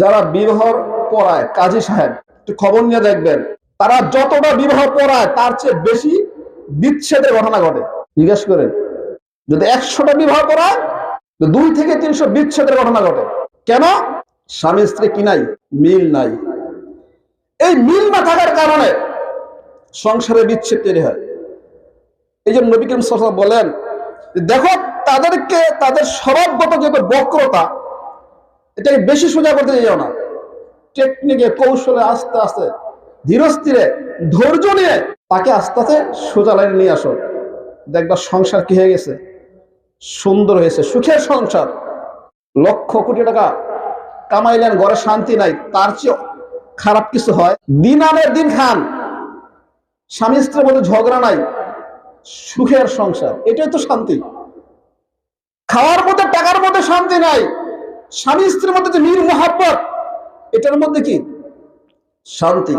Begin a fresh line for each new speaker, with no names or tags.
যারা বিবাহ পড়ায়, কাজী সাহেব, একটু খবর নিয়ে দেখবেন, তারা যতটা বিবাহ পড়ায়, তার চেয়ে বেশি বিচ্ছেদের ঘটনা ঘটে। জিজ্ঞেস করেন, যদি একশোটা বিবাহ তো দুই থেকে তিনশো বিচ্ছেদের ঘটনা ঘটে। কেন? স্বামী স্ত্রী কি নাই? মিল নাই। এই মিল না থাকার কারণে সংসারে বিচ্ছেদ তৈরি হয়। এই জন্য নবী বলেন, দেখো, তাদেরকে, তাদের স্বভাবগত যে বক্রতা এটাকে বেশি সোজা করতে যাও না। টেকনিকে কৌশলে, আস্তে আস্তে ধীরস্থিরে ধৈর্য নিয়ে তাকে আস্তে আস্তে সোজা লাইনে নিয়ে আসো। দেখবা সংসার কি হয়ে গেছে? সুন্দর হয়েছে, সুখের সংসার। লক্ষ কোটি টাকা কামাইলেন, ঘরে শান্তি নাই, তার চেয়ে খারাপ কিছু হয়? দিন আনের দিন খান। স্বামী স্ত্রীর মধ্যে ঝগড়া নাই, সুখের সংসার, এটাই তো শান্তি। খাওয়ার মধ্যে, টাকার মধ্যে শান্তি নাই। স্বামী স্ত্রীর মধ্যে যে মিল মহাব্বত এটার মধ্যে কি? শান্তি।